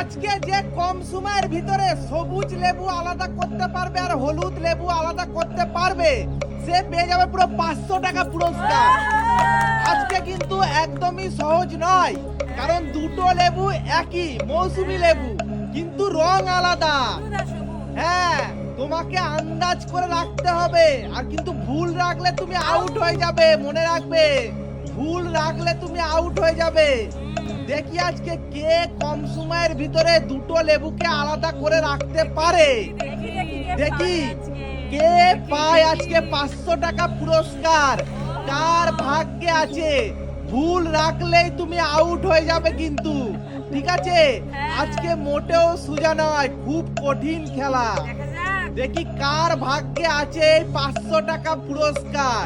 আজকে যে কম সময়ের ভিতরে সবুজ লেবু আলাদা করতে পারবে আর হলুদ লেবু আলাদা করতে পারবে, সে পেয়ে যাবে পুরো পাঁচশো টাকা পুরস্কার। আজকে কিন্তু একদমই সহজ নয়, কারণ দুটো লেবু একই, মৌসুমি লেবু, কিন্তু রং আলাদা। হ্যাঁ তোমাকে আন্দাজ করে রাখতে হবে, আর কিন্তু ভুল রাখলে তুমি আউট হয়ে যাবে, মনে রাখবে। ভুল রাখলে তুমি আউট হয়ে যাবে। দেখি আজকে কে কম সময়ের ভিতরে দুটো লেবুকে আলাদা করে রাখতে পারে। দেখি কে পায় আজকে পাঁচশো টাকা পুরস্কার কার ভাগ্যে আছে? ভুল রাখলেই তুমি আউট হয়ে যাবে কিন্তু। ঠিক আছে? আজকে মোটেও সোজা নয় খুব কঠিন খেলা। দেখি কার ভাগ্যে আছে এই পাঁচশো টাকা পুরস্কার।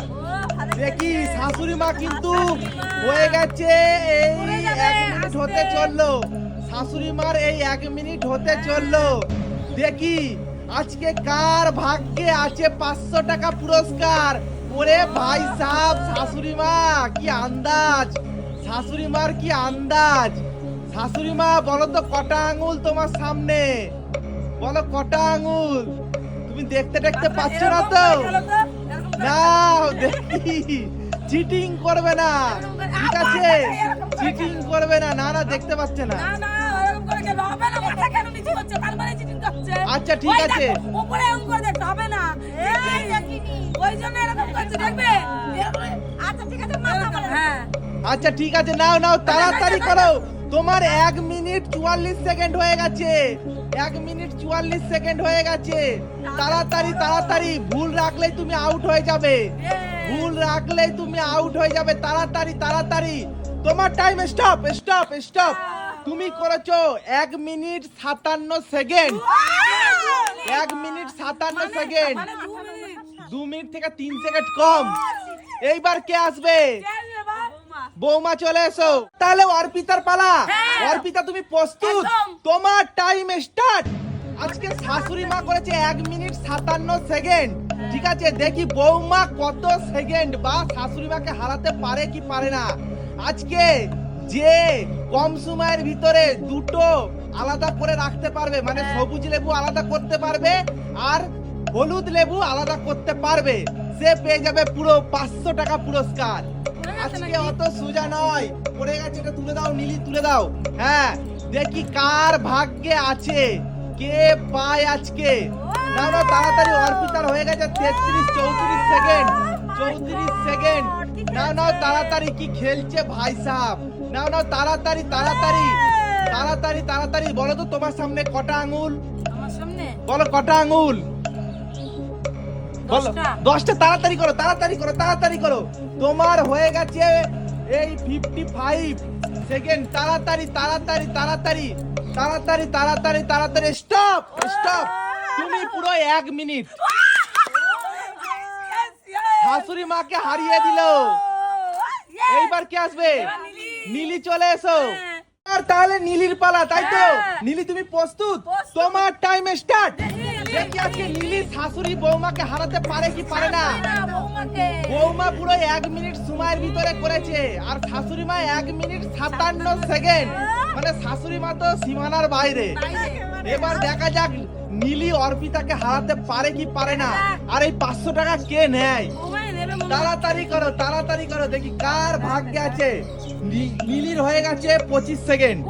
দেখি শাশুড়ি মা কিন্তু হয়ে গেছে এই এক মিনিট হতে চলল। শাশুড়ি মার এই এক মিনিট হতে চলল। দেখি আজকে কার ভাগ্যে আছে পাঁচশো টাকা পুরস্কার? ওরে ভাই সাহেব শাশুড়ি মা কি আন্দাজ? শাশুড়ি মার কি আন্দাজ? শাশুড়ি মা বলো তো কটা আঙুল তোমার সামনে? বলো কটা আঙুল? তুমি দেখতে দেখতে পাচ্ছ না তো। না দেখি। চিটিং করবে না। ঠিক আছে? চিটিং করবে না। না না দেখতে পাচ্ছে না। আচ্ছা, ঠিক আছে। উপরে এরকম করে দেখতে হবে না। ওই জন্য এরকম করছে দেখবে? আচ্ছা ঠিক আছে হ্যাঁ। আচ্ছা ঠিক আছে নাও নাও তাড়াতাড়ি করো। তোমার এক মিনিট চুয়াল্লিশ সেকেন্ড হয়ে গেছে। এক মিনিট চুয়াল্লিশ সেকেন্ড হয়ে গেছে। তাড়াতাড়ি তাড়াতাড়ি, ভুল রাখলেই তুমি আউট হয়ে যাবে। ভুল রাখলেই তুমি আউট হয়ে যাবে। তাড়াতাড়ি তাড়াতাড়ি। তোমার টাইম স্টপ স্টপ স্টপ তুমি করেছ এক মিনিট সাতান্ন সেকেন্ড। এক মিনিট সাতান্ন সেকেন্ড। দু মিনিট থেকে তিন সেকেন্ড কম। এইবার কে আসবে? বৌমা চলে এসো। তাহলে অর্পিতার পালা। হ্যাঁ। অর্পিতা তুমি প্রস্তুত? তোমার টাইম স্টার্ট আজকে শাশুড়ি মা করেছে এক মিনিট সাতান্ন সেকেন্ড। ঠিক আছে দেখি বৌমা কত সেকেন্ড বা শাশুড়ি মাকে হারাতে পারে কি পারে না। আজকে যে কম সময়ের ভিতরে দুটো আলাদা করে রাখতে পারবে মানে হ্যাঁ। সবুজ লেবু আলাদা করতে পারবে আর হলুদ লেবু আলাদা করতে পারবে সে পেয়ে যাবে পুরো পাঁচশো টাকা পুরস্কার। আজকে অত সোজা নয়। পড়ে গেছে এটা তুলে দাও নীলি তুলে দাও। হ্যাঁ দেখি কার ভাগ্যে আছে। কে পায় আজকে? না না তাড়াতাড়ি অর্পিতার হয়ে গেছে তেত্রিশ চৌত্রিশ সেকেন্ড চৌত্রিশ সেকেন্ড না না তাড়াতাড়ি কি খেলছে ভাই সাহেব না না তাড়াতাড়ি তাড়াতাড়ি তাড়াতাড়ি তাড়াতাড়ি বলো তো তোমার সামনে কটা আঙুল? বলো কটা আঙুল? বলো দশটা। দশটা তাড়াতাড়ি করো তাড়াতাড়ি করো তাড়াতাড়ি করো। তোমার হয়ে গেছে এই ফিফটি ফাইভ সেকেন্ড তাড়াতাড়ি তাড়াতাড়ি তাড়াতাড়ি তাড়াতাড়ি তাড়াতাড়ি তাড়াতাড়ি। স্টপ স্টপ তুমি পুরো এক মিনিট। শাশুড়ি মাকে হারিয়ে দিল। এইবার কে আসবে? নীলি চলে এসো। আর তাহলে নীলির পালা তাই তো? হ্যাঁ। নীলি তুমি প্রস্তুত? প্রস্তুত। তোমার টাইম স্টার্ট দেখি, আজকে নীলি শাশুড়ি বৌমাকে হারাতে পারে কি পারে না? বৌমা পুরো এক মিনিট সময়ের ভিতরে করেছে আর শাশুড়ি মা এক মিনিট সাতান্ন সেকেন্ড। মানে শাশুড়ি মা তো সীমানার বাইরে। এবার দেখা যাক নীলি অর্পিতাকে হারাতে পারে কি পারে না। আর এই পাঁচশো টাকা কে নেয়। তাড়াতাড়ি করো তাড়াতাড়ি করো দেখি কার ভাগ্যে আছে। নীলির হয়ে গেছে পঁচিশ সেকেন্ড।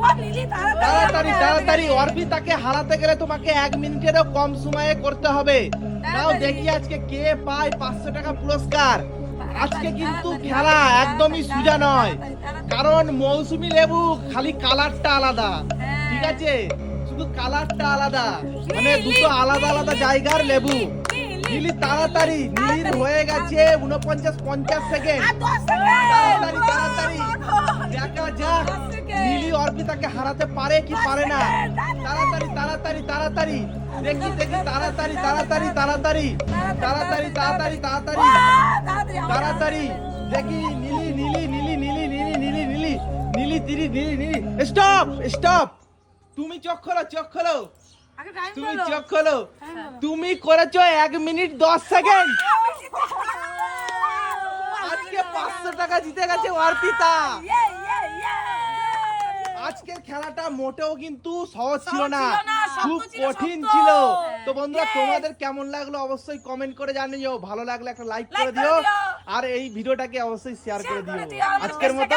তাড়াতাড়ি তাড়াতাড়ি অর্পিতাকে হারাতে গেলে তোমাকে এক মিনিটেরও কম সময়ে করতে হবে। নাও দেখি আজকে কে পায় পাঁচশো টাকা পুরস্কার। আজকে কিন্তু খেলা একদমই সোজা নয়। কারণ মৌসুমি লেবু খালি কালারটা আলাদা। হ্যাঁ। ঠিক আছে? শুধু কালারটা আলাদা। মানে দুটো আলাদা আলাদা জায়গার লেবু। নীলি, নীলি তাড়াতাড়ি। নীলির হয়ে গেছে উনপঞ্চাশ পঞ্চাশ সেকেন্ড। তাড়াতাড়ি দেখা যাক নীলি অর্পিতাকে হারাতে পারে কি পারে না? তাড়াতাড়ি তাড়াতাড়ি তাড়াতাড়ি। দেখি দেখি তাড়াতাড়ি তাড়াতাড়ি তাড়াতাড়ি। তাড়াতাড়ি তাড়াতাড়ি তাড়াতাড়ি। তাড়াতাড়ি, দেখি নীলি নীলি নীলি নীলি নীলি নীলি নীলি। নীলি তিরি নীলি নীলি। স্টপ স্টপ তুমি চোখ খোলো চোখ খোলো। তুমি। চোখ খোলো। তুমি করেছ এক মিনিট দশ সেকেন্ড। আজকে পাঁচশো টাকা জিতে গেছে অর্পিতা। আজকের খেলাটা মোটেও কিন্তু সহজ ছিল না। খুব কঠিন ছিল। তো বন্ধুরা তোমাদের কেমন লাগল অবশ্যই কমেন্ট করে জানিও ভালো লাগলে একটা লাইক করে দিও। আর এই ভিডিওটাকে অবশ্যই শেয়ার করে দিও। আজকের মতো